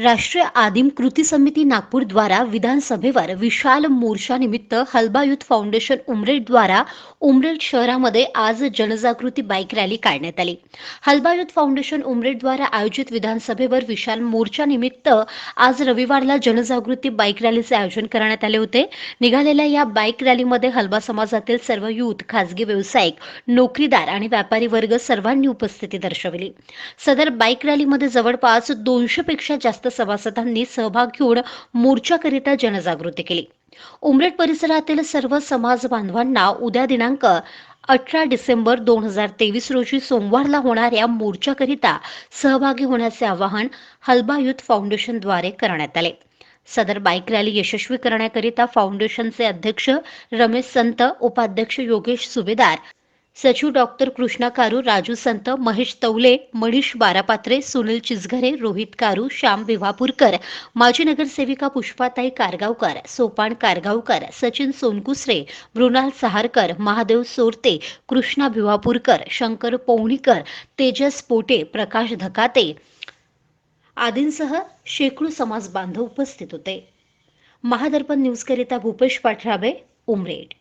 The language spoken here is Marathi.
राष्ट्रीय आदिम कृती समिती नागपूर द्वारा विधानसभेवर विशाल मोर्चा निमित्त हलबा युथ फाउंडेशन उमरेड द्वारा उमरेड शहरामध्ये आज जनजागृती बाईक रॅली काढण्यात आली. हलबा युथ फाउंडेशन उमरेड द्वारा आयोजित विधानसभेवर विशाल मोर्चा निमित्त आज रविवारला जनजागृती बाईक रॅलीचे आयोजन करण्यात आले होते. निघालेल्या या बाईक रॅलीमध्ये हलबा समाजातील सर्व युथ खासगी व्यावसायिक नोकरीदार आणि व्यापारी वर्ग सर्वांनी उपस्थिती दर्शवली. सदर बाईक रॅलीमध्ये जवळपास दोनशे पेक्षा जास्त सभासदांनी सहभाग घेऊन मोर्चाकरिता जनजागृती केली. उमरेड परिसरातील सर्व समाज बांधवांना उद्या दिनांक अठरा डिसेंबर दोन हजार तेवीस रोजी सोमवारला होणाऱ्या मोर्चाकरिता सहभागी होण्याचे आवाहन हलबा युथ फाउंडेशनद्वारे करण्यात आले. सदर बाईक रॅली यशस्वी करण्याकरिता फाउंडेशनचे अध्यक्ष रमेश संत उपाध्यक्ष योगेश सुभेदार सचिव डॉक्टर कृष्णा कारू राजू संत महेश तवले मनीष बारापात्रे सुनील चिचघरे रोहित कारू श्याम विवापूरकर माजी नगरसेविका पुष्पाताई कारगावकर सोपान कारगावकर सचिन सोनकुसरे मृणाल सहारकर महादेव सोरते कृष्णा भिवापूरकर शंकर पौणीकर तेजस पोटे प्रकाश धकाते आदींसह शेकडो समाज बांधव उपस्थित होते. महादर्पण न्यूजकरिता भूपेश पाठराबे उमरेड.